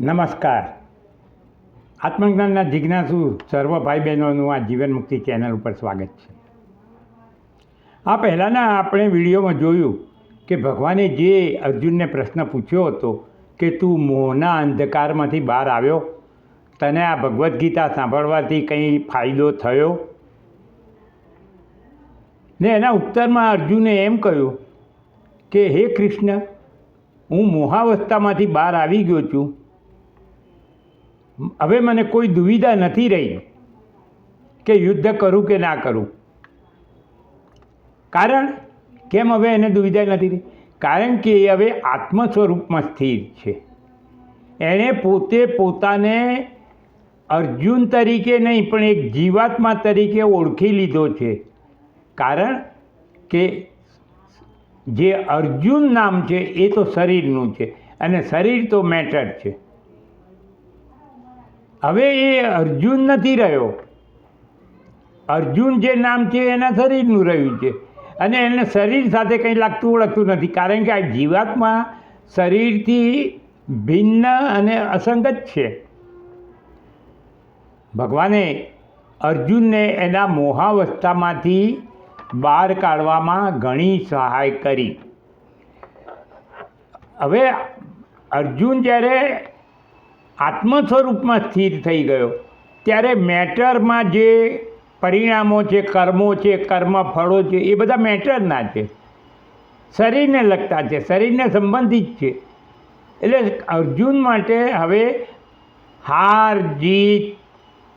નમસ્કાર. આત્મજ્ઞાનના જિજ્ઞાસુ સર્વ ભાઈ બહેનોનું આ જીવન મુક્તિ ચેનલ ઉપર સ્વાગત છે. આ પહેલાંના આપણે વિડીયોમાં જોયું કે ભગવાને જે અર્જુનને પ્રશ્ન પૂછ્યો હતો કે તું મોહના અંધકારમાંથી બહાર આવ્યો, તને આ ભગવદ્ ગીતા સાંભળવાથી કંઈ ફાયદો થયો? ને એના ઉત્તરમાં અર્જુને એમ કહ્યું કે, હે કૃષ્ણ, હું મોહાવસ્થામાંથી બહાર આવી ગયો છું. હવે મને કોઈ દુવિધા નથી રહી કે યુદ્ધ કરું કે ના કરું. કારણ? કેમ હવે એને દુવિધા નથી રહી? કારણ કે એ હવે આત્મ સ્વરૂપમાં સ્થિર છે. એણે પોતે પોતાને અર્જુન તરીકે નહીં, પણ એક જીવાત્મા તરીકે ઓળખી લીધો છે. કારણ કે જે અર્જુન નામ છે, એ તો શરીરનું છે અને શરીર તો મેટર છે. હવે એ અર્જુન નથી રહ્યો. અર્જુન જે નામ છે એના શરીરનું રહ્યું છે. અને એને શરીર સાથે કંઈ લાગતું ઓળખતું નથી. કારણ કે આ જીવાત્મા શરીરથી ભિન્ન અને અસંગત છે. ભગવાને અર્જુનને એના મોહાવસ્થામાંથી બહાર કાઢવામાં ઘણી સહાય કરી. હવે અર્જુન જ્યારે આત્મ સ્વરૂપમાં સ્થિર થઈ ગયો. ત્યારે મેટરમાં જે પરિણામો છે, કર્મો છે, કર્મ ફળો છે, એ બધા મેટરના છે. શરીરને લગતા છે, શરીરને સંબંધિત છે. એટલે અર્જુન માટે હવે હાર, જીત,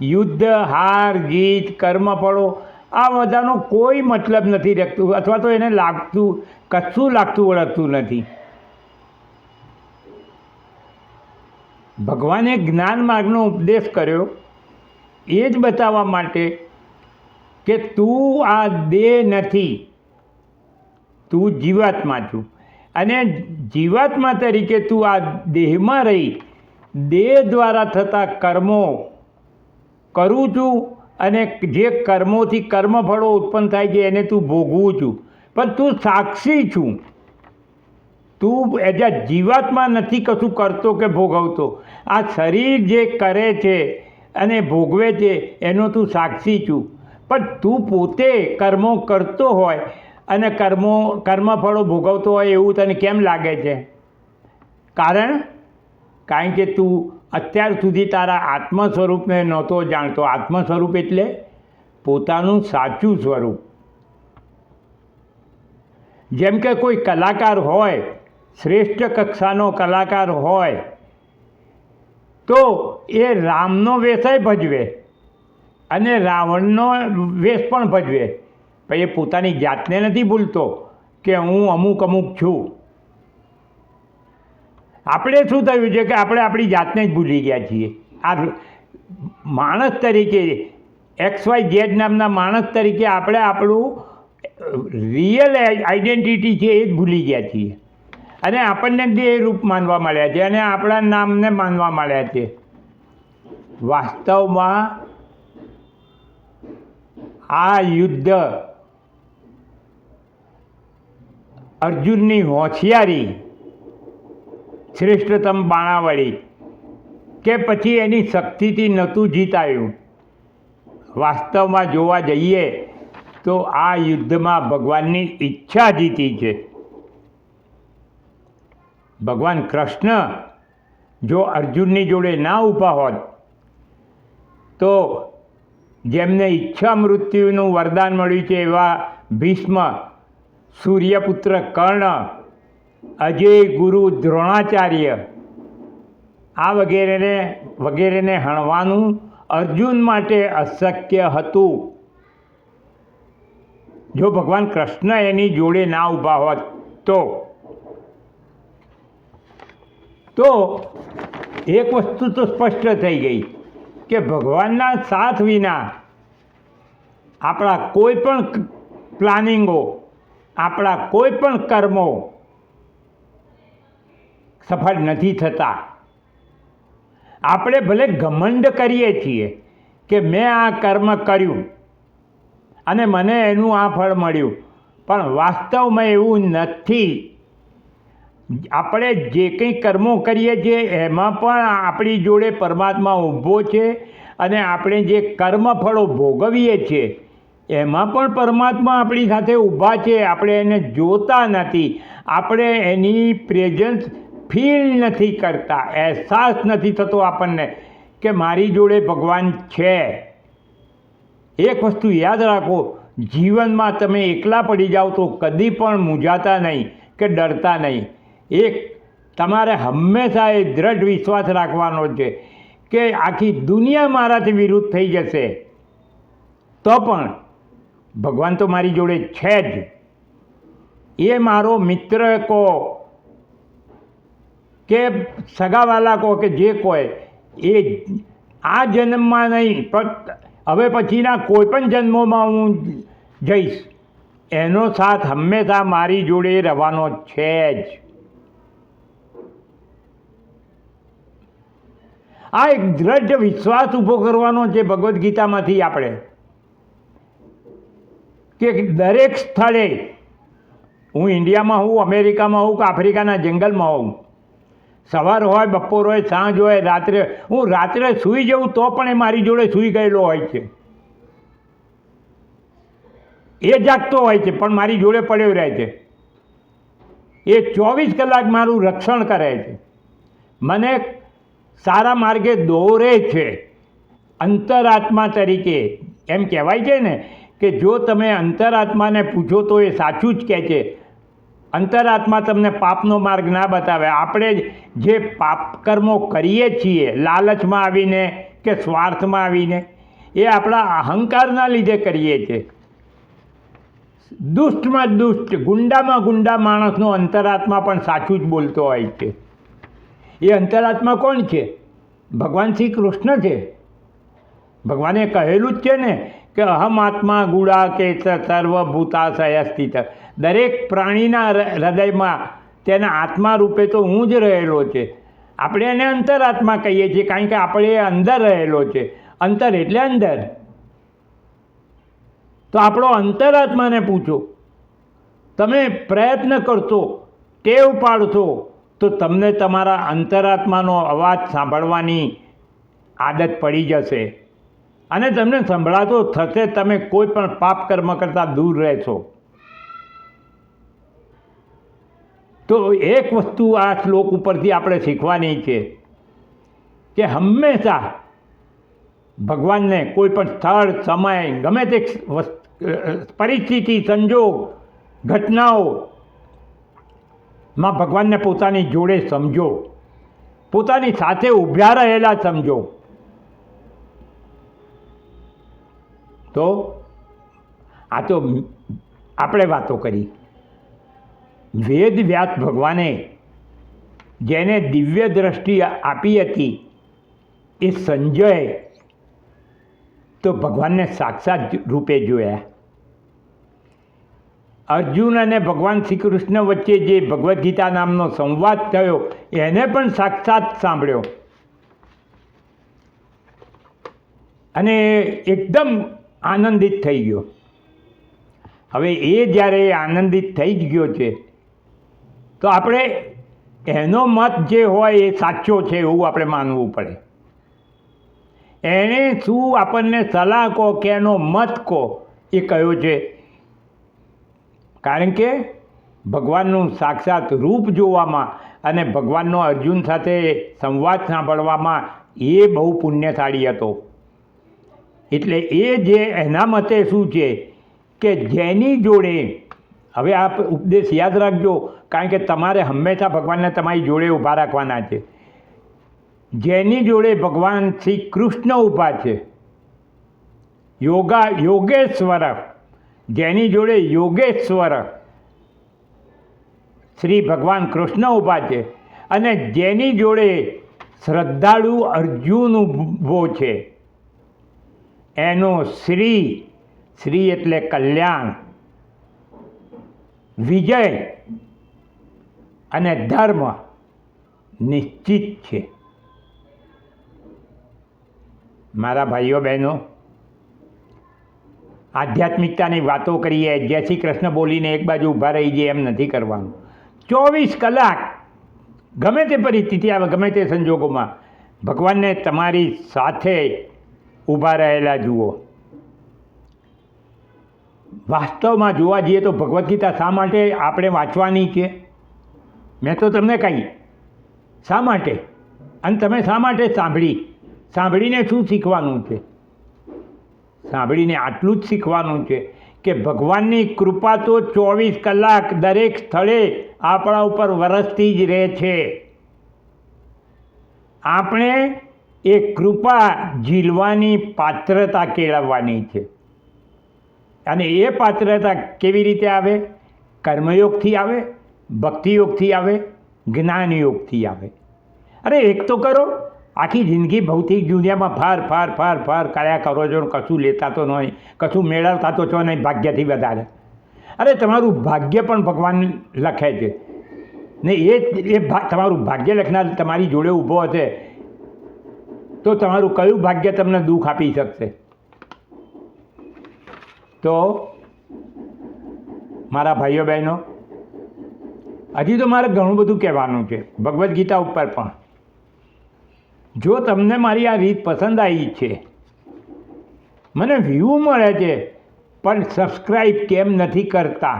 યુદ્ધ, હાર, જીત કર્મફળો આ બધાનો કોઈ મતલબ નથી રાખતું અથવા તો એને લાગતું, કશું લાગતું ઓળખતું નથી. ભગવાને જ્ઞાન માર્ગનો ઉપદેશ કર્યો. એ જ બતાવવા માટે કે તું આ દેહ નથી. તું જીવાત્મા છું. અને જીવાત્મા તરીકે તું આ દેહમાં રહી. દેહ દ્વારા થતા કર્મો કરું છું અને જે કર્મોથી કર્મફળો ઉત્પન્ન થાય છે એને તું ભોગવું છું. પણ તું સાક્ષી છું. તું એજ અ જીવાતમાં નથી કશું કરતો કે ભોગવતો? આ શરીર જે કરે છે અને ભોગવે છે, એનો તું સાક્ષી છું. પણ તું પોતે કર્મો કરતો હોય અને કર્મો, કર્મફળો ભોગવતો હોય એવું તને કેમ લાગે છે? કારણ? કારણ કે તું અત્યાર સુધી તારા આત્મ સ્વરૂપને નહોતો જાણતો. આત્મ સ્વરૂપ એટલે પોતાનું સાચું સ્વરૂપ. જેમ કે કોઈ કલાકાર હોય શ્રેષ્ઠ કક્ષાનો કલાકાર હોય, તો એ રામનો વેશય ભજવે અને રાવણનો વેશ પણ ભજવે. પણ એ પોતાની જાતને નથી ભૂલતો કે હું અમુક અમુક છું. આપણે શું થયું છે કે આપણે આપણી જાતને જ ભૂલી ગયા છીએ. આ માણસ તરીકે, એક્સ વાય ઝેડ નામના માણસ તરીકે આપણે આપણું રિયલ આઈડેન્ટિટી છે એ જ ભૂલી ગયા છીએ. અને આપણને દેહ રૂપ માનવા મળ્યા છે અને આપણા નામને માનવા માંડ્યા છે. વાસ્તવમાં આ યુદ્ધ અર્જુનની હોશિયારી, શ્રેષ્ઠતમ બાણાવળી કે પછી એની શક્તિથી નહોતું જીતાયું. વાસ્તવમાં જોવા જઈએ તો આ યુદ્ધમાં ભગવાનની ઈચ્છા જીતી છે. ભગવાન કૃષ્ણ જો અર્જુનની જોડે ના ઊભા હોત, તો જેમને ઈચ્છા મૃત્યુનું વરદાન મળ્યું છે એવા ભીષ્મ, સૂર્યપુત્ર કર્ણ, અજય ગુરુ દ્રોણાચાર્ય, આ વગેરેને વગેરેને હણવાનું અર્જુન માટે અશક્ય હતું. જો ભગવાન કૃષ્ણ એની જોડે ના ઊભા હોત, તો તો એક વસ્તુ તો સ્પષ્ટ થઈ ગઈ કે ભગવાનના સાથ વિના આપણા કોઈ પણ પ્લાનિંગો, આપણા કોઈ પણ કર્મો સફળ નથી થતા. આપણે ભલે ઘમંડ કરીએ છીએ કે મેં આ કર્મ કર્યું અને મને એનું આ ફળ મળ્યું, પણ વાસ્તવમાં એવું નથી. આપણે જે કંઈ કર્મો કરીએ છીએ, એમાં પણ આપણી જોડે પરમાત્મા ઊભો છે અને આપણે જે કર્મફળો ભોગવીએ છીએ, એમાં પણ પરમાત્મા આપણી સાથે ઊભા છે. આપણે એને જોતા નથી. આપણે એની પ્રેઝન્સ ફીલ નથી કરતા. અહેસાસ નથી થતો આપણને કે મારી જોડે ભગવાન છે. એક વસ્તુ યાદ રાખો, જીવનમાં તમે એકલા પડી જાઓ તો કદી પણ મૂંઝાતા નહીં કે ડરતા નહીં. એક, તમારે હંમેશા એ દ્રઢ વિશ્વાસ રાખવાનો છે કે આખી દુનિયા મારાથી વિરુદ્ધ થઈ જશે. તો પણ ભગવાન તો મારી જોડે છે જ. એ મારો મિત્ર કહો કે સગાવાલા કહો કે જે કોઈ, એ આ જન્મમાં નહીં, પણ હવે પછીના કોઈ પણ જન્મોમાં હું જઈશ. એનો સાથ હંમેશા મારી જોડે રહેવાનો છે જ. આ એક દ્રઢ વિશ્વાસ ઊભો કરવાનો છે ભગવદ્ ગીતામાંથી આપણે. કે દરેક સ્થળે હું ઇન્ડિયામાં હોઉં, અમેરિકામાં હોઉં કે આફ્રિકાના જંગલમાં હોઉં, સવાર હોય, બપોર હોય, સાંજ હોય, રાત્રે, હું રાત્રે સૂઈ જાઉં તો પણ એ મારી જોડે સૂઈ ગયેલો હોય છે. એ જાગતો હોય છે, પણ મારી જોડે પડ્યો રહે છે. એ ચોવીસ કલાક મારું રક્ષણ કરે છે. મને સારા માર્ગે દોરે છે. અંતરાત્મા તરીકે એમ કહેવાય છે ને કે જો તમે અંતરાત્માને પૂછો તો એ સાચું જ કહે છે. અંતરાત્મા તમને પાપનો માર્ગ ના બતાવે. આપણે જે પાપ કર્મો કરીએ છીએ, લાલચમાં આવીને કે સ્વાર્થમાં આવીને, એ આપણા અહંકારના લીધે કરીએ છીએ દુષ્ટમાં દુષ્ટ, ગુંડામાં ગુંડા માણસનો અંતરાત્મા પણ સાચું જ બોલતો હોય છે. એ અંતરાત્મા કોણ છે? ભગવાન શ્રી કૃષ્ણ છે. ભગવાને કહેલું જ છે ને કે અહમ આત્મા ગુડા કે સર્વભૂતાશય સ્થિત દરેક પ્રાણીના હૃદયમાં તેના આત્મા રૂપે તો હું જ રહેલો છે. આપણે એને અંતરાત્મા કહીએ છીએ કારણ કે આપણે એ અંદર રહેલો છે. અંતર એટલે અંદર. તો આપણો અંતરાત્માને પૂછો. તમે પ્રયત્ન કરશો, ટેવ પાડશો તો તમને તમારા અંતરાત્માનો અવાજ સાંભળવાની આદત પડી જશે. અને તમને સંભળાતો થશે તમે કોઈ પણ પાપ કર્મ કરતાં દૂર રહેશો. તો એક વસ્તુ આ શ્લોક ઉપરથી આપણે શીખવાની છે કે હંમેશા ભગવાનને કોઈ પણ સ્થળ, સમય, ગમે તે પરિસ્થિતિ, સંજોગ, ઘટનાઓ માં ભગવાનને પોતાની જોડે સમજો. પોતાની સાથે ઊભા રહેલા સમજો. તો આ તો આપણે વાતો કરી. વેદ વ્યાસ ભગવાને જેને દિવ્ય દ્રષ્ટિ આપી હતી, એ સંજય તો ભગવાનને સાક્ષાત રૂપે જોયા. અર્જુન અને ભગવાન શ્રી કૃષ્ણ વચ્ચે જે ભગવદ્ ગીતા નામનો સંવાદ થયો, એને પણ સાક્ષાત સાંભળ્યો. અને એકદમ આનંદિત થઈ ગયો. હવે એ જ્યારે આનંદિત થઈ જ ગયો છે, તો આપણે એનો મત જે હોય એ સાચો છે એવું આપણે માનવું પડે. એણે શું આપણને સલાહ કહો કે એનો મત કહો એ કયો છે? કારણ કે ભગવાનનું સાક્ષાત રૂપ જોવામાં અને ભગવાનનો અર્જુન સાથે સંવાદ સાંભળવામાં એ બહુ પુણ્યશાળી હતો. એટલે એ જે એના મતે શું છે કે જેની જોડે, હવે આ ઉપદેશ યાદ રાખજો, કારણ કે તમારે હંમેશા ભગવાનને તમારી જોડે ઊભા રાખવાના છે. જેની જોડે ભગવાન શ્રી કૃષ્ણ ઊભા છે, યોગા યોગેશ્વર જેની જોડે યોગેશ્વર શ્રી ભગવાન કૃષ્ણ ઊભા છે અને જેની જોડે શ્રદ્ધાળુ અર્જુન ઊભો છે. એનો શ્રી શ્રી એટલે કલ્યાણ, વિજય અને ધર્મ નિશ્ચિત છે. મારા ભાઈઓ બહેનો આધ્યાત્મિકતાની વાતો કરીએ, જય શ્રી કૃષ્ણ બોલીને એક બાજુ ઊભા રહી જઈએ, એમ નથી કરવાનું. ચોવીસ કલાક ગમે તે પરિસ્થિતિ આવે, ગમે તે સંજોગોમાં, ભગવાનને તમારી સાથે ઊભા રહેલા જુઓ. વાસ્તવમાં જોવા જઈએ તો ભગવદ્ ગીતા શા માટે આપણે વાંચવાની છે? મેં તો તમને કહી. શા માટે? અને તમે શા માટે સાંભળી? સાંભળીને શું શીખવાનું છે? સાંભળીને આટલું જ શીખવાનું છે કે ભગવાનની કૃપા તો ચોવીસ કલાક દરેક સ્થળે આપણા ઉપર વરસતી જ રહે છે. આપણે એ કૃપા ઝીલવાની પાત્રતા કેળવવાની છે. અને એ પાત્રતા કેવી રીતે આવે? કર્મયોગથી આવે, ભક્તિયોગથી આવે, જ્ઞાનયોગથી આવે. અરે એક તો કરો આખી જિંદગી ભૌતિક દુનિયામાં ફાર ફાર ફાર ફાર કર્યા કરો છો કશું લેતા તો નહીં, કશું મેળવતા તો છો નહીં ભાગ્યથી વધારે. અરે તમારું ભાગ્ય પણ ભગવાન લખે છે. ને એ એ તમારું ભાગ્ય લખનાર તમારી જોડે ઊભો હશે, તો તમારું કયું ભાગ્ય તમને દુઃખ આપી શકશે? તો મારા ભાઈઓ બહેનો, હજી તો મારે ઘણું બધું કહેવાનું છે, ભગવદ્ ગીતા ઉપર પણ. જો તમને મારી આ રીત પસંદ આવી છે, મને વ્યૂ મળે છે, પણ સબસ્ક્રાઈબ કેમ નથી કરતા?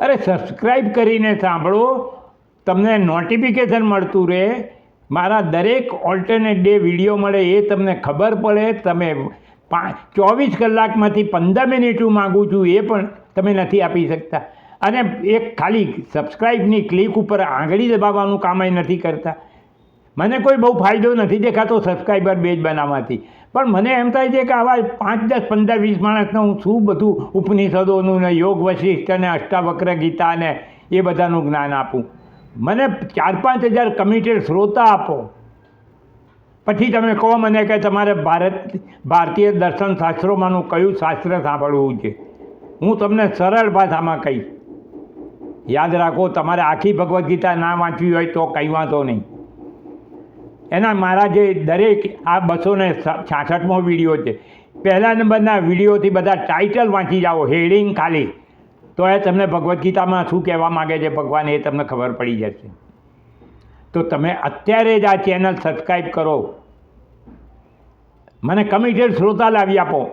અરે સબસ્ક્રાઈબ કરીને સાંભળો, તમને નોટિફિકેશન મળતું રહે, મારા દરેક ઓલ્ટરનેટ ડે વીડિયો મળે એ તમને ખબર પડે, તમે પાંચ ચોવીસ કલાકમાંથી પંદર મિનિટ હું માગું છું એ પણ તમે નથી આપી શકતા. અને એક ખાલી સબસ્ક્રાઈબની ક્લિક ઉપર આંગળી દબાવવાનું કામ એ નથી કરતા. મને કોઈ બહુ ફાયદો નથી દેખાતો સબસ્ક્રાઈબર બેજ બનાવવાથી. પણ મને એમ થાય છે કે આવા પાંચ, દસ, પંદર, વીસ માણસને હું શું બધું ઉપનિષદોનું ને યોગ વશિષ્ઠ અને અષ્ટાવક્ર ગીતા ને એ બધાનું જ્ઞાન આપું. મને ચાર, પાંચ હજાર કમિટેડ શ્રોતા આપો. પછી તમે કહો મને કે તમારે ભારત, ભારતીય દર્શન શાસ્ત્રોમાંનું કયું શાસ્ત્ર સાંભળવું છે? હું તમને સરળ ભાષામાં કહીશ. યાદ રાખો, તમારે આખી ભગવદ્ ગીતા ના વાંચવી હોય તો કંઈ વાંધો નહીં. એના મારા જે દરેક આ બસો ને છાસઠમો વીડિયો છે. પહેલા નંબરના વિડીયોથી બધા ટાઇટલ વાંચી જાઓ, હેડિંગ ખાલી. તો એ તમને ભગવદ્ ગીતામાં શું કહેવા માગે છે ભગવાન એ તમને ખબર પડી જશે. તો તમે અત્યારે જ આ ચેનલ સબસ્ક્રાઈબ કરો. મને કમિટેડ શ્રોતા લાવી આપો.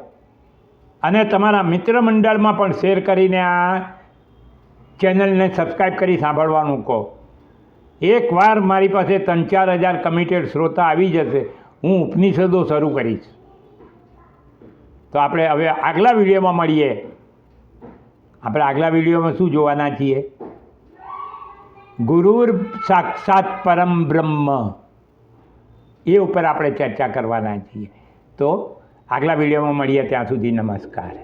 અને તમારા મિત્ર મંડળમાં પણ શેર કરીને આ ચેનલને સબસ્ક્રાઈબ કરી સાંભળવાનું કહો. એકવાર મારી પાસે ત્રણ ચાર હજાર કમિટેડ શ્રોતા આવી જશે, હું ઉપનિષદો શરૂ કરીશ. તો આપણે હવે આગલા વિડીયોમાં મળીએ. આપણે આગલા વિડીયોમાં શું જોવાના છીએ? ગુરુર સાક્ષાત પરમ બ્રહ્મ. એ ઉપર આપણે ચર્ચા કરવાના છીએ. તો આગલા વિડીયોમાં મળીએ, ત્યાં સુધી નમસ્કાર.